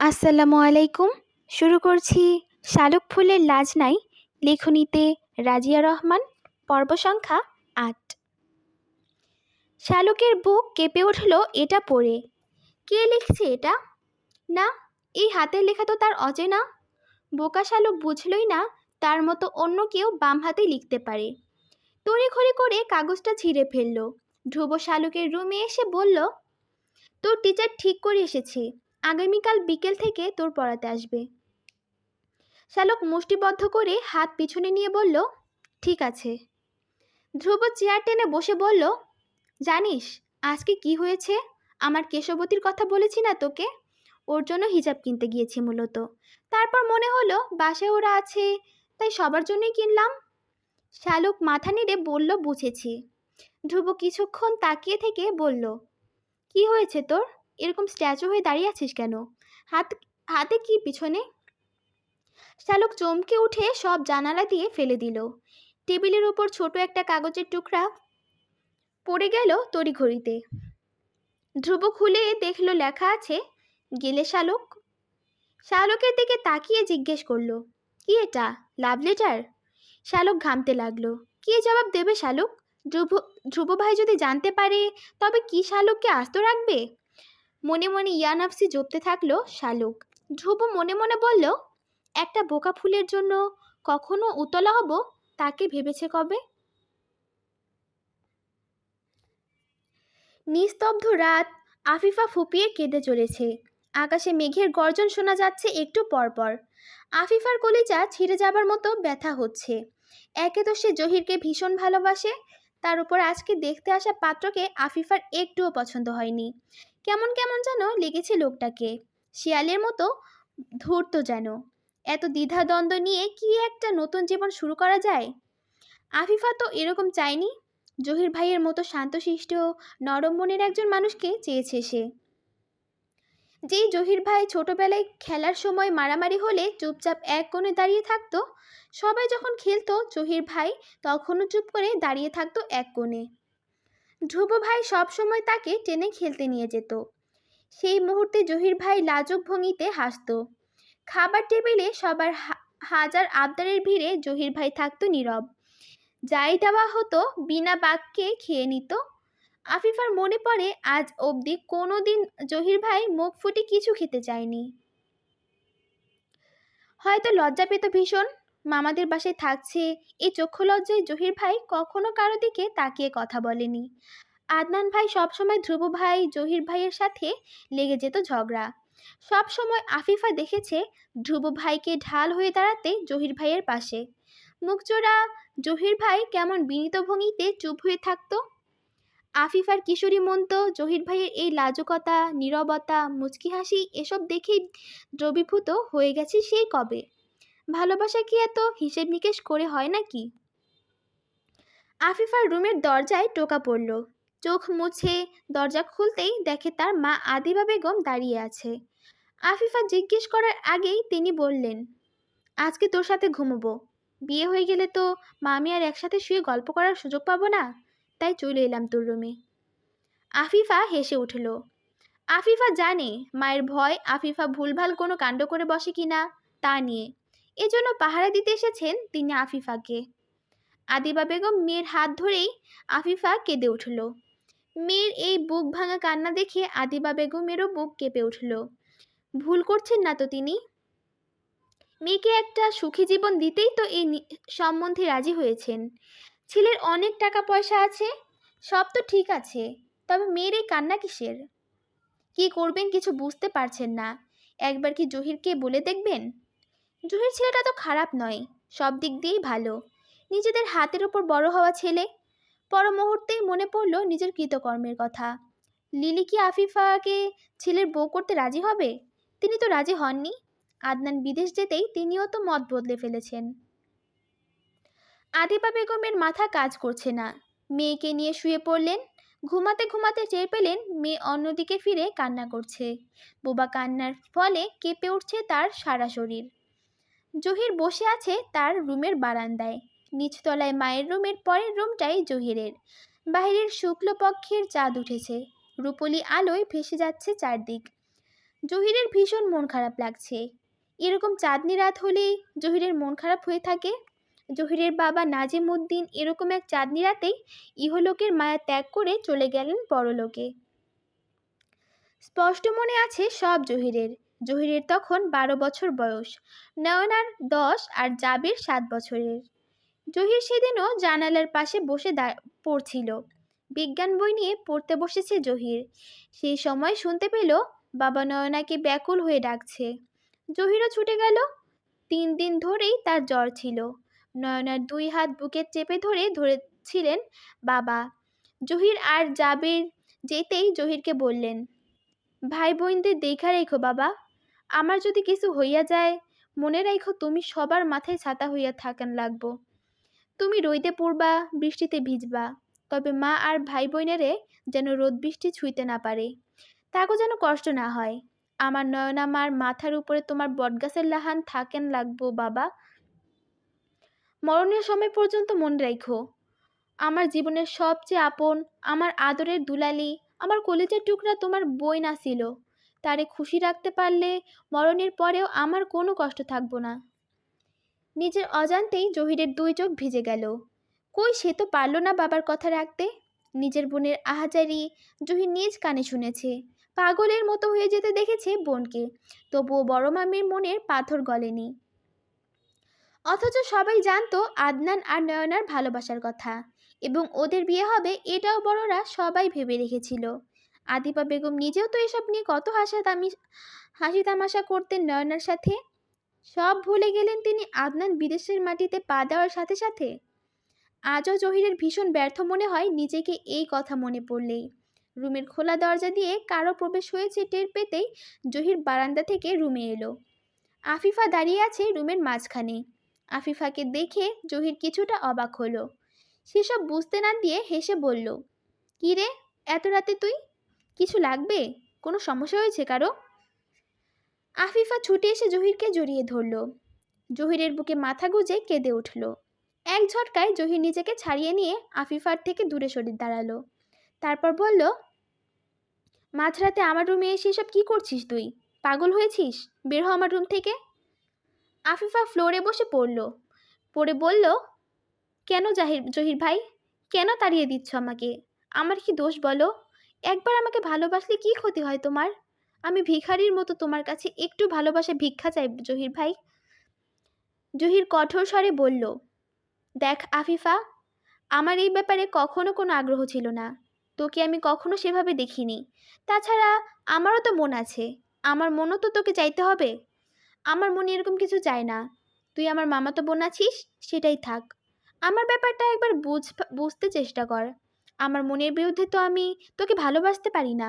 আসসালামু আলাইকুম। শুরু করছি শালুক ফুলের লাজ নাই লেখনীতে রাজিয়া রহমান, পর্ব সংখ্যা আট। শালুকের বুক কেঁপে উঠল এটা পড়ে। কে লিখছে এটা? না, এই হাতের লেখা তো তার অচেনা। বোকা শালুক বুঝলই না তার মতো অন্য কেউ বাম হাতে লিখতে পারে। তড়িঘড়ি করে কাগজটা ছিঁড়ে ফেলল। ধ্রুব শালুকের রুমে এসে বলল, তোর টিচার ঠিক করে এসেছে। আগামীকাল বিকেল থেকে তোর পড়াতে আসবে। শ্যালক মুষ্টিবদ্ধ করে হাত পিছনে নিয়ে বলল, ঠিক আছে। ধ্রুব চেয়ার টেনে বসে বলল, জানিস, আজকে কি হয়েছে? আমার কেশবতীর কথা বলেছি না তোকে? ওর জন্য হিজাব কিনতে গিয়েছি মূলত। তারপর মনে হলো, বাসায় ওরা আছে, তাই সবার জন্যই কিনলাম। শ্যালক মাথা নেড়ে বলল, বুঝেছি। ধ্রুব কিছুক্ষণ তাকিয়ে থেকে বলল, কি হয়েছে তোর? এরকম স্ট্যাচু হয়ে দাঁড়িয়ে আছিস কেন? হাত, হাতে কি পিছনে? শালক চমকে উঠে সব জানালা দিয়ে ফেলে দিল। টেবিলের উপর ছোট একটা কাগজের টুকরা পড়ে গেল তড়িঘড়িতে। ধ্রুব খুলে দেখল লেখা আছে, গেলে শালক? শালকের দিকে তাকিয়ে জিজ্ঞেস করল, কি এটা? Love letter? শালক ঘামতে লাগল, কি জবাব দেবে শালক? ধ্রুব ধ্রুব ভাই যদি জানতে পারে, তবে কি শালককে আস্ত রাখবে? মনে মনে ইয়ানাফসি জপতে থাকল শালুক। ধ্রুব মনে মনে বলল, একটা বোকা ফুলের জন্য কখনো উতলা হব? তাকে ভেবেছে কবে? নিস্তব্ধ রাত আফিফা ফুপিয়ে কেঁদে চলেছে। আকাশে মেঘের গর্জন শোনা যাচ্ছে একটু পরপর। আফিফার কলিজা ছিঁড়ে যাবার মতো ব্যথা হচ্ছে। একে তো সে জহিরকে ভীষণ ভালোবাসে, তার উপর আজকে দেখতে আসা পাত্রকে আফিফার একটুও পছন্দ হয়নি। কেমন কেমন যেন লেগেছে লোকটাকে। শিয়ালের মতো ধূর্ত যেন। এত দ্বিধাদ্বন্দ্ব নিয়ে কি একটা নতুন জীবন শুরু করা যায়? আফিফা তো এরকম চায়নি। জহির ভাইয়ের মতো শান্তশিষ্ট, নরম মনের একজন মানুষকে চেয়েছে সে। যেই জহির ভাই ছোটবেলায় খেলার সময় মারামারি হলে চুপচাপ এক কোণে দাঁড়িয়ে থাকতো, সবাই যখন খেলতো, জহির ভাই তখনও চুপ করে দাঁড়িয়ে থাকতো এক কোণে। ধ্রুব ভাই সবসময় তাকে টেনে খেলতে নিয়ে যেত। সেই মুহূর্তে জহির ভাই লাজুক ভঙ্গিতে হাসত। খাবার টেবিলে সবার হাজার আবদারের ভিড়ে জহির ভাই থাকতো নীরব। যাই দেওয়া হতো, বিনা বাক্যে খেয়ে নিত। আফিফার মনে পড়ে, আজ অবধি কোনো দিন জহির ভাই মুখ ফুটে কিছু খেতে চায়নি। হয়তো লজ্জা পেত ভীষণ। মামাদের বাসায় থাকছে। এই চক্ষু লজ্জায় জহির ভাই কখনো কারও দিকে তাকিয়ে কথা বলেনি। আদনান ভাই সবসময় ধ্রুব ভাই, জহির ভাইয়ের সাথে লেগে যেত ঝগড়া। সব সময় আফিফা দেখেছে ধ্রুব ভাইকে ঢাল হয়ে দাঁড়াতে জহির ভাইয়ের পাশে। মুখচোরা জহির ভাই কেমন বিনীত ভঙ্গিতে চুপ হয়ে থাকতো? আফিফার কিশোরী মন্ত জহির ভাইয়ের এই লাজকতা, নীরবতা, মুচকি হাসি এসব দেখেই দ্রবীভূত হয়ে গেছে সেই কবে। ভালোবাসা কি এত হিসেব নিকেশ করে হয় নাকি? আফিফার রুমের দরজায় টোকা পড়ল। চোখ মুছে দরজা খুলতেই দেখে তার মা আদিবা বেগম দাঁড়িয়ে আছে। আফিফা জিজ্ঞেস করার আগেই তিনি বললেন, আজকে তোর সাথে ঘুমোবো। বিয়ে হয়ে গেলে তো মা আমি আর একসাথে শুয়ে গল্প করার সুযোগ পাবো না। তাই চলে এলাম তোর রুমে। আফিফা হেসে উঠল, আফিফা জানে মায়ের ভয় আফিফা ভুলভাল কোনো কাণ্ড করে বসে কিনা তা নিয়ে। এজন্য পাহারা দিতে এসেছেন তিনি আফিফাকে। আদিবা বেগম মেয়ের হাত ধরেই আফিফা কেঁদে উঠল। মেয়ের এই বুক ভাঙা কান্না দেখে আদিবা বেগমেরও বুক কেঁপে উঠল। ভুল করছেন না তো তিনি? মেয়েকে একটা সুখী জীবন দিতেই তো এই সম্বন্ধে রাজি হয়েছেন। ছেলের অনেক টাকা পয়সা আছে, সব তো ঠিক আছে, তবে মেয়ের এই কান্না কিসের? কি করবেন কিছু বুঝতে পারছেন না। একবার কি জহিরকে বলে দেখবেন? জহির ছেলেটা তো খারাপ নয়, সব দিক দিয়েই ভালো। নিজেদের হাতের ওপর বড় হওয়া ছেলে, পর মুহূর্তেই মনে পড়ল নিজের কৃতকর্মের কথা। লিলি কি আফিফাকে ছেলের বউ করতে রাজি হবে? তিনি তো রাজি হননি। আদনান বিদেশ যেতেই তিনিও তো মত বদলে ফেলেছেন। আদিবা বেগমের মাথা কাজ করছে না। মেয়েকে নিয়ে শুয়ে পড়লেন, ঘুমাতে ঘুমাতে চেয়ে পেলেন মেয়ে অন্যদিকে ফিরে কান্না করছে। বোবা কান্নার ফলে কেঁপে উঠছে তার সারা শরীর। জহির বসে আছে তার রুমের বারান্দায়। নিচতলায় মায়ের রুমের পরের রুমটাই জহিরের। বাইরের শুক্লপক্ষের চাঁদ উঠেছে। রূপলি আলোয় ভেসে যাচ্ছে চারদিক। জহিরের ভীষণ মন খারাপ লাগছে। এরকম চাঁদনি রাত হলেই জহিরের মন খারাপ হয়ে থাকে। জহিরের বাবা নাজিম উদ্দিন এরকম এক চাঁদনি রাতেই ইহলোকের মায়া ত্যাগ করে চলে গেলেন পরলোকে স্পষ্ট মনে আছে সব জহিরের। জহিরের তখন বারো বছর বয়স। নয়নার দশ আর জাবির সাত বছরের। জহির সেদিনও জানালার পাশে বসে পড়ছিল। বিজ্ঞান বই নিয়ে পড়তে বসেছে জহির। সেই সময় শুনতে পেল বাবা নয়নাকে ব্যাকুল হয়ে ডাকছে। জহিরও ছুটে গেল। তিন দিন ধরেই তার জ্বর ছিল। নয়নার দুই হাত বুকে চেপে ধরে ধরেছিলেন বাবা। জহির আর জাবির যেতেই জহিরকে বললেন ভাই বোনদের দেখা রেখো বাবা। আমার যদি কিছু হইয়া যায়, মনে রাখো তুমি সবার মাথায় ছাতা হইয়া থাকেন লাগবো। তুমি রইতে পড়বা, বৃষ্টিতে ভিজবা, তবে মা আর ভাই বোনেরে যেন রোদ বৃষ্টি ছুঁইতে না পারে। তাকেও যেন কষ্ট না হয়। আমার নয়না মার মাথার উপরে তোমার বটগাছের লাহান থাকেন লাগবো বাবা। মরণের সময় পর্যন্ত মনে রাখো আমার জীবনের সবচেয়ে আপন, আমার আদরের দুলালি, আমার কলেজের টুকরা তোমার বই না ছিল। তারে খুশি রাখতে পারলে মরণের পরেও আমার কোনো কষ্ট থাকব না। নিজের অজান্তেই জহিরের দুই চোখ ভিজে গেল। কই সে তো পারল না বাবার কথা রাখতে? নিজের বোনের আহাজারি জহির নিজ কানে শুনেছে। পাগলের মতো হয়ে যেতে দেখেছে বোনকে। তবুও বড় মামির মনের পাথর গলেনি। অথচ সবাই জানতো আদনান আর নয়নার ভালোবাসার কথা। এবং ওদের বিয়ে হবে এটাও বড়রা সবাই ভেবে রেখেছিল। আদিপা বেগম নিজেও তো এসব নিয়ে কত হাসা তামি, হাসি তামাশা করতেন নয়নার সাথে? সব ভুলে গেলেন তিনি আদনান বিদেশের মাটিতে পা দেওয়ার সাথে সাথে? আজও জহিরের ভীষণ ব্যর্থ মনে হয় নিজেকে এই কথা মনে পড়লেই। রুমের খোলা দরজা দিয়ে কারও প্রবেশ হয়েছে টের পেতেই জহির বারান্দা থেকে রুমে এলো। আফিফা দাঁড়িয়ে আছে রুমের মাঝখানে। আফিফাকে দেখে জহির কিছুটা অবাক হলো। সেসব বুঝতে না দিয়ে হেসে বলল, কী রে? এত রাতে তুই? কিছু লাগবে? কোনো সমস্যা হয়েছে কারও? আফিফা ছুটে এসে জহিরকে জড়িয়ে ধরল। জহিরের বুকে মাথা গুজে কেঁদে উঠল। এক ঝটকায় জহির নিজেকে ছাড়িয়ে নিয়ে আফিফার থেকে দূরে সরে দাঁড়াল। তারপর বলল, মাঝরাতে আমার রুমে এসে এসব কী করছিস তুই? পাগল হয়েছিস? বের হ আমার রুম থেকে। আফিফা ফ্লোরে বসে পড়ল। পড়ে বলল, কেন জাহির, জহির ভাই? কেন তাড়িয়ে দিচ্ছ আমাকে? আমার কি দোষ বলো? একবার আমাকে ভালোবাসলে কি ক্ষতি হয় তোমার? আমি ভিখারির মতো তোমার কাছে একটু ভালোবাসা ভিক্ষা চাই, জহির ভাই। জহির কঠোর স্বরে বলল, দেখ আফিফা, আমার এই ব্যাপারে কখনো কোনো আগ্রহ ছিল না। তোকে আমি কখনো সেভাবে দেখিনি। তাছাড়া আমারও তো মন আছে। আমার মনও তো তোকে চাইতে হবে। আমার মনে এরকম কিছু চায় না। তুই আমার মামা তো বোন আছিস? সেটাই থাক। আমার ব্যাপারটা একবার বুঝ, বুঝতে চেষ্টা কর। আমার মনের বিরুদ্ধে তো আমি তোকে ভালোবাসতে পারি না।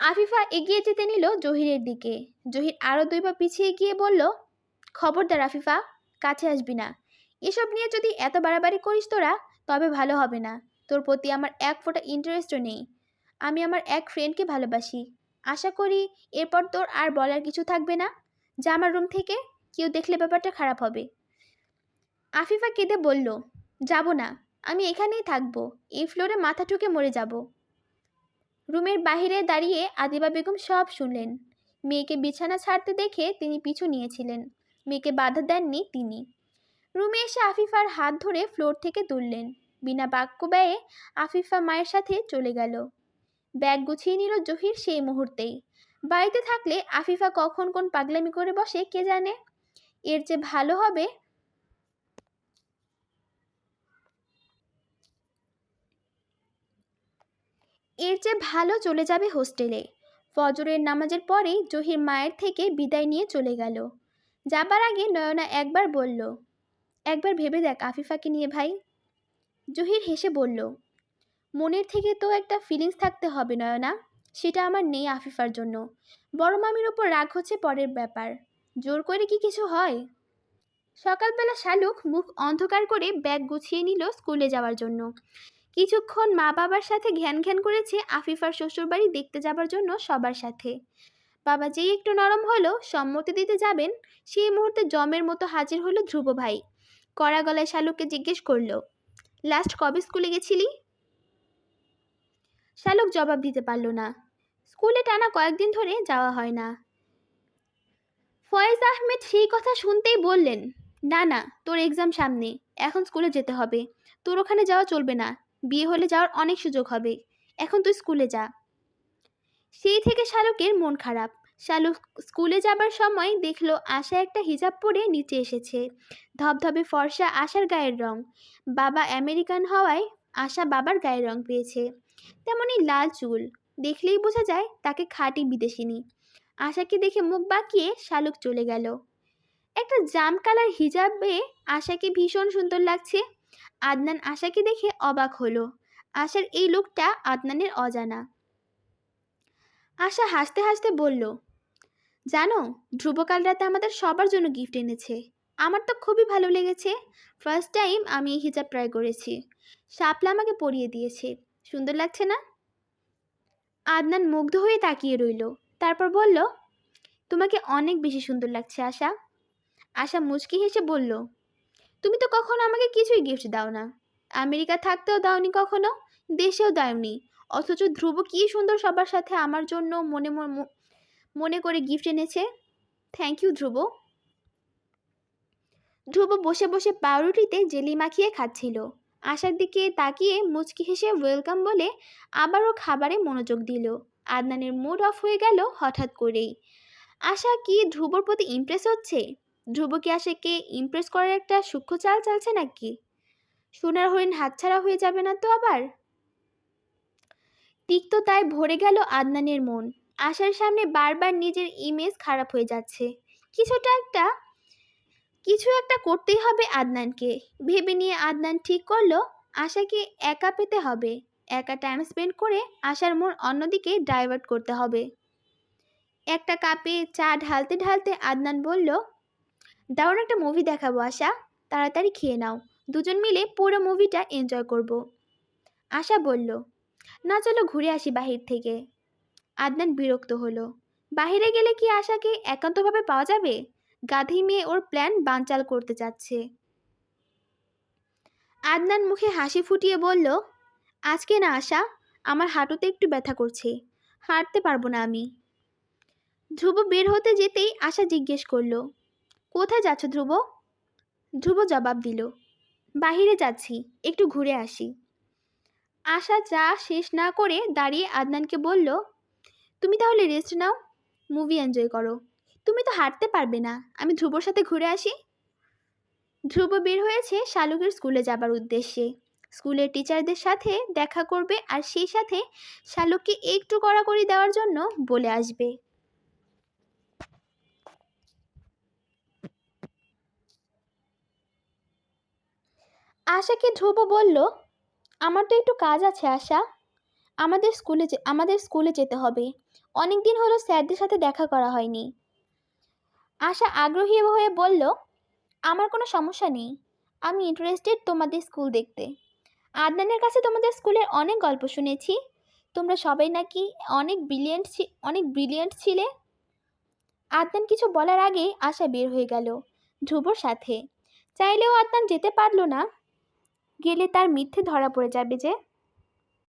আফিফা এগিয়ে যেতে নিল জহিরের দিকে। জহির আরও দুই পা পিছিয়ে গিয়ে বলল, খবরদার আফিফা, কাছে আসবি না। এসব নিয়ে যদি এত বাড়াবাড়ি করিস তোরা, তবে ভালো হবে না। তোর প্রতি আমার এক ফোঁটা ইন্টারেস্টও নেই। আমি আমার এক ফ্রেন্ডকে ভালোবাসি। আশা করি এরপর তোর আর বলার কিছু থাকবে না। যা আমার রুম থেকে, কেউ দেখলে ব্যাপারটা খারাপ হবে। আফিফা কেঁদে বলল, যাব না। আমি এখানেই থাকব, এই ফ্লোরে মাথা ঠুকে মরে যাব। রুমের বাহিরে দাঁড়িয়ে আদিবা বেগম সব শুনলেন। মেয়েকে বিছানা ছাড়তে দেখে তিনি পিছু নিয়েছিলেন। মেয়েকে বাধা দেননি তিনি। রুমে এসে আফিফার হাত ধরে ফ্লোর থেকে তুললেন। বিনা বাক্য ব্যয়ে আফিফা মায়ের সাথে চলে গেল। ব্যাগ গুছিয়ে নিল জহির সেই মুহূর্তেই। বাড়িতে থাকলে আফিফা কখন কোন পাগলামি করে বসে কে জানে? এর যে ভালো হবে এর চেয়ে ভালো চলে যাবে হোস্টেলে। ফজরের নামাজের পরেই জহির মায়ের থেকে বিদায় নিয়ে চলে গেল। যাবার আগে নয়না একবার বলল, একবার ভেবে দেখ আফিফাকে নিয়ে ভাই। জহির হেসে বলল, মনের থেকে তো একটা ফিলিংস থাকতে হবে নয়না, সেটা আমার নেই আফিফার জন্য। বড় মামির ওপর রাগ হচ্ছে পরের ব্যাপার। জোর করে কি কিছু হয়? সকালবেলা শালুক মুখ অন্ধকার করে ব্যাগ গুছিয়ে নিল স্কুলে যাওয়ার জন্য। কিছুক্ষণ মা বাবার সাথে ঘ্যান ঘ্যান করেছে আফিফার শ্বশুরবাড়ি দেখতে যাবার জন্য সবার সাথে। বাবা যেই একটু নরম হলো, সম্মতি দিতে যাবেন, সেই মুহূর্তে জমের মতো হাজির হলো ধ্রুব ভাই। কড়া গলায় শালুককে জিজ্ঞেস করল, লাস্ট কবে স্কুলে গেছিলি? শালুক জবাব দিতে পারল না। স্কুলে টানা কয়েকদিন ধরে যাওয়া হয় না। ফয়েজ আহমেদ সেই কথা শুনতেই বললেন, না না, তোর এক্সাম সামনে, এখন স্কুলে যেতে হবে। তোর ওখানে যাওয়া চলবে না। বিয়ে হলে যাওয়ার অনেক সুযোগ হবে। এখন তুই স্কুলে যা। সেই থেকে শালুকের মন খারাপ। শালুক স্কুলে যাবার সময় দেখল আশা একটা হিজাব পরে নিচে এসেছে। ধবধবে ফর্সা আশার গায়ের রং। বাবা আমেরিকান হওয়ায় আশা বাবার গায়ের রং পেয়েছে। তেমনই লাল চুল। দেখলেই বোঝা যায় তাকে খাঁটি বিদেশিনী। আশাকে দেখে মুখ বাঁকিয়ে শালুক চলে গেল। একটা জাম কালার হিজাবে আশাকে ভীষণ সুন্দর লাগছে। আদনান আশাকে দেখে অবাক হলো। আশার এই লোকটা আদনানের অজানা। আশা হাসতে হাসতে বলল, জানো, ধ্রুবকাল রাতে আমাদের সবার জন্য গিফট এনেছে। আমার তো খুবই ভালো লেগেছে। ফার্স্ট টাইম আমি এই হিজাব ট্রাই করেছি। শাপলা আমাকে পরিয়ে দিয়েছে। সুন্দর লাগছে না? আদনান মুগ্ধ হয়ে তাকিয়ে রইল। তারপর বলল, তোমাকে অনেক বেশি সুন্দর লাগছে, আশা। আশা মুচকি হেসে বলল তুমি তো কখনো আমাকে কিছুই গিফট দাও না আমেরিকা থাকতেও দাওনি কখনো, দেশেও দাওনি। অথচ ধ্রুব কী সুন্দর সবার সাথে আমার জন্য মনে মন- করে গিফট এনেছে। থ্যাংক ইউ ধ্রুব। ধ্রুব বসে বসে পাউরুটিতে জেলি মাখিয়ে খাচ্ছিল। আশার দিকে তাকিয়ে মুচকি হেসে ওয়েলকাম বলে আবারও খাবারে মনোযোগ দিল। আদনানের মুড অফ হয়ে গেল হঠাৎ করেই। আশা কি ধ্রুবর প্রতি ইমপ্রেস হচ্ছে? ধ্রুব কি আশাকে ইমপ্রেস করার একটা সূক্ষ্ম চাল চালছে নাকি? সোনার হরিণ হাতছাড়া হয়ে যাবে না তো আবার? তিক্ত তাই ভরে গেল আদনানের মন। আশার সামনে বারবার নিজের ইমেজ খারাপ হয়ে যাচ্ছে। কিছুটা একটা, কিছু একটা করতেই হবে আদনানকে। ভেবে নিয়ে আদনান ঠিক করল, আশাকে একা পেতে হবে। একা টাইম স্পেন্ড করে আশার মন অন্যদিকে ডাইভার্ট করতে হবে। একটা কাপে চা ঢালতে ঢালতে আদনান বলল দারুণ একটা মুভি দেখাবো, আশা। তাড়াতাড়ি খেয়ে নাও। দুজন মিলে পুরো মুভিটা এনজয় করব। আশা বলল, না, চলো ঘুরে আসি বাহির থেকে। আদনান বিরক্ত হলো, বাহিরে গেলে কি আশাকে একান্তভাবে পাওয়া যাবে? গাধি মেয়ে ওর প্ল্যান বানচাল করতে চাচ্ছে। আদনান মুখে হাসি ফুটিয়ে বলল, আজকে না, আশা, আমার হাঁটুতে একটু ব্যথা করছে। হাঁটতে পারব না আমি। ধ্রুব বের হতে যেতেই আশা জিজ্ঞেস করল কোথায় যাচ্ছ ধ্রুব? ধ্রুব জবাব দিল, বাহিরে যাচ্ছি, একটু ঘুরে আসি। আশা চা শেষ না করে দাঁড়িয়ে আদনানকে বলল, তুমি তাহলে রেস্ট নাও মুভি এনজয় করো। তুমি তো হাঁটতে পারবে না, আমি ধ্রুবর সাথে ঘুরে আসি। ধ্রুব বের হয়েছে শালুকের স্কুলে যাবার উদ্দেশ্যে। স্কুলের টিচারদের সাথে দেখা করবে আর সেই সাথে শালুককে একটু কড়াকড়ি দেওয়ার জন্য বলে আসবে। আশাকে ধ্রুব বলল, আমার তো একটু কাজ আছে, আশা। আমাদের স্কুলে যে- আমাদের স্কুলে যেতে হবে। অনেক দিন হলো স্যারদের সাথে দেখা করা হয়নি। আশা আগ্রহী হয়ে বলল, আমার কোনো সমস্যা নেই। আমি ইন্টারেস্টেড তোমাদের স্কুল দেখতে। আদনানের কাছে তোমাদের স্কুলের অনেক গল্প শুনেছি। তোমরা সবাই নাকি অনেক ব্রিলিয়েন্ট অনেক ব্রিলিয়েন্ট ছিলে? আদনান কিছু বলার আগেই আশা বের হয়ে গেল ধ্রুবর সাথে। চাইলেও আদনান যেতে পারল না। গেলে তার মিথ্যে ধরা পড়ে যাবে যে